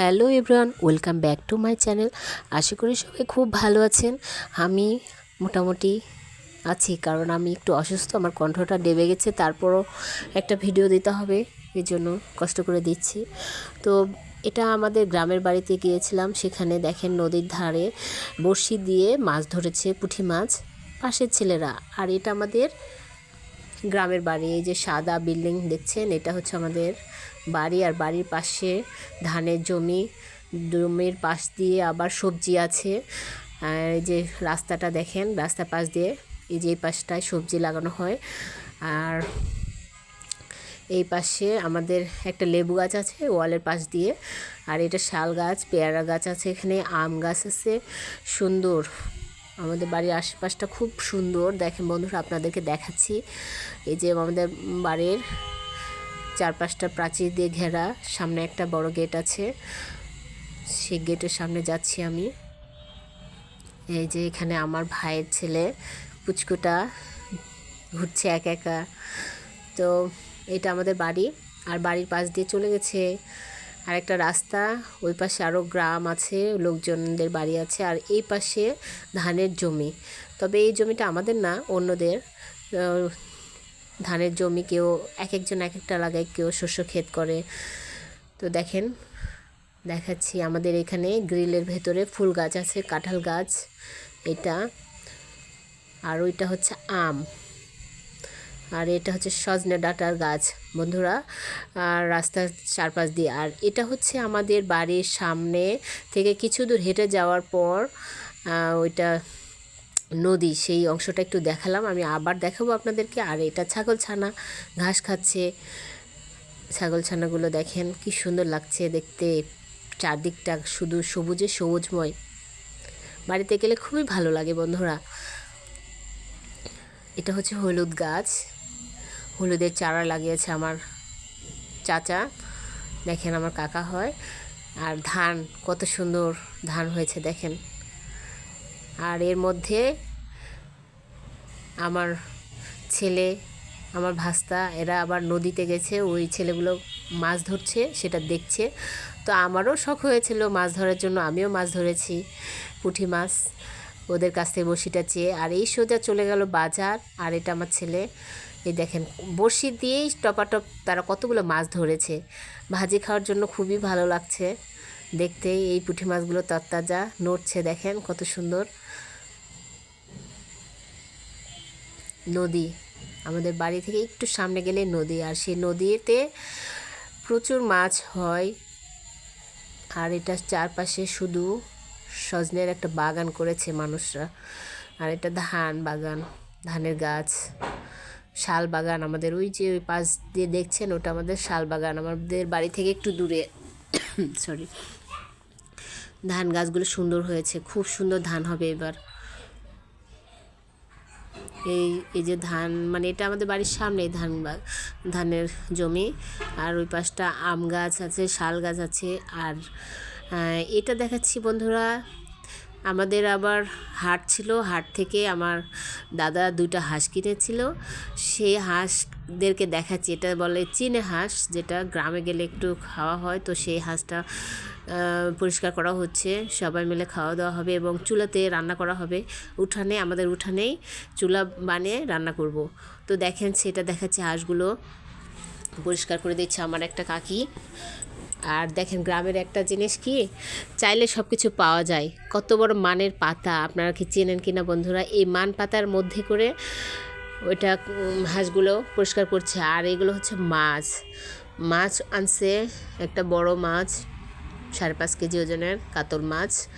Hello everyone, welcome back to my channel. আশা করি সবাই খুব ভালো আছেন। আমি মোটামুটি আছি, কারণ আমি একটু অসুস্থ, আমার কণ্ঠটা ডেবে গেছে, তারপরও একটা ভিডিও দিতে হবে এই জন্য কষ্ট করে দিচ্ছি। তো এটা আমাদের গ্রামের বাড়িতে গিয়েছিলাম, সেখানে দেখেন নদীর ধারে বড়শি দিয়ে মাছ ধরেছে পুঁটি মাছ, পাশের ছেলেরা। আর এটা আমাদের গ্রামের বাড়ি, এই যে সাদা বিল্ডিং দেখছেন, এটা হচ্ছে আমাদের বাড়ি। আর বাড়ির পাশে ধানের জমি, জমির পাশ দিয়ে আবার সবজি আছে। আর এই যে রাস্তাটা দেখেন, রাস্তার পাশ দিয়ে এই যে এই পাশটায় সবজি লাগানো হয়। আর এই পাশে আমাদের একটা লেবু গাছ আছে, ওয়ালের পাশ দিয়ে। আর এটা শাল গাছ, পেয়ারা গাছ আছে এখানে, আম গাছ আছে। সুন্দর। আমাদের বাড়ির আশেপাশটা খুব সুন্দর। দেখেন বন্ধুরা, আপনাদেরকে দেখাচ্ছি। এই যে আমাদের বাড়ির চারপাশটা প্রাচীর দিয়ে ঘেরা। সামনে একটা বড় গেট আছে। সেই গেটের সামনে যাচ্ছি আমি। এই যে এখানে আমার ভাইয়ের ছেলে পুচকুটা ঘুরছে একা একা। তো এটা আমাদের বাড়ি। আর বাড়ির পাশ দিয়ে চলে গেছে আর একটা রাস্তা, ওই পাশে আরও গ্রাম আছে, লোকজনদের বাড়ি আছে, আর এই পাশে ধানের জমি। তবে এই জমিটা আমাদের না, অন্যদের। ধানের জমি কেউ এক একজন এক একটা লাগায়, কেউ শস্য ক্ষেত করে। তো দেখেন, দেখাচ্ছি আমাদের এখানে গ্রিলের ভেতরে ফুল গাছ আছে, কাঁঠাল গাছ, এটা। আর ওইটা হচ্ছে আম। আর এটা হচ্ছে সজনে ডাটার গাছ, বন্ধুরা। আর রাস্তার চারপাশ দিয়ে। আর এটা হচ্ছে আমাদের বাড়ির সামনে থেকে কিছু দূর হেঁটে যাওয়ার পর ওইটা নদী, সেই অংশটা একটু দেখালাম। আমি আবার দেখাবো আপনাদেরকে। আর এটা ছাগল ছানা, ঘাস খাচ্ছে। ছাগল ছানাগুলো দেখেন, কি সুন্দর লাগছে দেখতে। চারদিকটা শুধু সবুজে সবুজময়। বাড়িতে গেলে খুবই ভালো লাগে, বন্ধুরা। এটা হচ্ছে হলুদ গাছ। হলুদের চারা লাগিয়েছে আমার চাচা। দেখেন আমার কাকা হয়। আর ধান, কত সুন্দর ধান হয়েছে দেখেন। আর এর মধ্যে আমার ছেলে, আমার ভাস্তা, এরা আবার নদীতে গেছে, ওই ছেলেগুলো মাছ ধরছে, সেটা দেখছে। তো আমারও শখ হয়েছিল মাছ ধরার জন্য, আমিও মাছ ধরেছি, পুঁটি মাছ ওদের কাছ থেকে বড়শিটা চেয়ে। আর এই সোজা চলে গেল বাজার, আর এটা আমার ছেলে। এই দেখেন, বড়শি দিয়েই টপাটপ তারা কতগুলো মাছ ধরেছে। ভাজি খাওয়ার জন্য খুবই ভালো লাগছে। দেখতে এই পুঁটি মাছগুলো তরতাজা নড়ছে, দেখেন কত সুন্দর। নদী, আমাদের বাড়ি থেকে একটু সামনে গেলে নদী, আর সেই নদীতে প্রচুর মাছ হয়। আর এটা চারপাশে শুধু সজনের একটা বাগান করেছে মানুষরা। আর এটা ধান বাগান, ধানের গাছ। শাল বাগান আমাদের, ওই যে ওই পাশ দিয়ে দেখছেন, ওটা আমাদের শাল বাগান। আমাদের বাড়ি থেকে একটু দূরে। সরি ধান গাছগুলো সুন্দর হয়েছে, খুব সুন্দর ধান হবে এবার। এই এই যে ধান মানে এটা আমাদের বাড়ির সামনে ধান ধানের জমি। আর ওই পাশটা আম গাছ আছে, শাল গাছ আছে। আর এটা দেখাচ্ছি বন্ধুরা আমাদের আবার হাট ছিল, হাট থেকে আমার দাদা দুইটা হাঁস কিনেছিল। সেই হাঁসদেরকে দেখাচ্ছি, এটা বলে চিনে হাঁস, যেটা গ্রামে গেলে একটু খাওয়া হয়। তো সেই হাঁসটা পরিষ্কার করা হচ্ছে, সবাই মিলে খাওয়া দাওয়া হবে এবং চুলাতে রান্না করা হবে। উঠানে, আমাদের উঠানেই চুলা বানিয়ে রান্না করব। তো দেখেন, সেটা দেখাচ্ছে হাঁসগুলো। পরিষ্কার করে দিচ্ছে আমার একটা কাকি। আর দেখেন, গ্রামের একটা জিনিস কি, চাইলে সব কিছু পাওয়া যায়। কত বড় মানের পাতা, আপনারা কি চেনেন কিনা বন্ধুরা? এই মান পাতার মধ্যে করে ওইটা হাঁসগুলো পরিষ্কার করছে। আর এগুলো হচ্ছে মাছ। মাছ আনছে একটা বড় মাছ, সাড়ে পাঁচ কেজি ওজনের কাতল মাছ।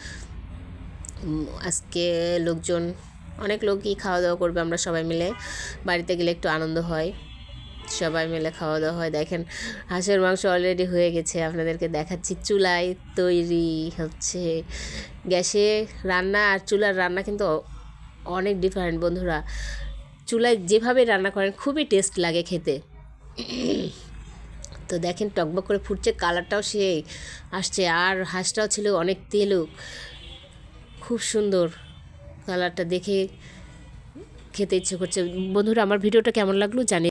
আজকে লোকজন, অনেক লোকই খাওয়া দাওয়া করবে আমরা সবাই মিলে। বাড়িতে গেলে একটু আনন্দ হয়। সবাই মিলে খাওয়া দাওয়া হয়। দেখেন, হাঁসের মাংস অলরেডি হয়ে গেছে। আপনাদেরকে দেখাচ্ছি, চুলায় তৈরি হচ্ছে। গ্যাসে রান্না আর চুলার রান্না কিন্তু অনেক ডিফারেন্ট বন্ধুরা। চুলায় যেভাবে রান্না করেন, খুবই টেস্ট লাগে খেতে। তো দেখেন, টকবক করে ফুটছে কালারটাও সেই আসছে। আর হাঁসটাও ছিল অনেক তেলুক। খুব সুন্দর কালারটা দেখে খেতে ইচ্ছে করছে। বন্ধুরা, আমার ভিডিওটা কেমন লাগল জানি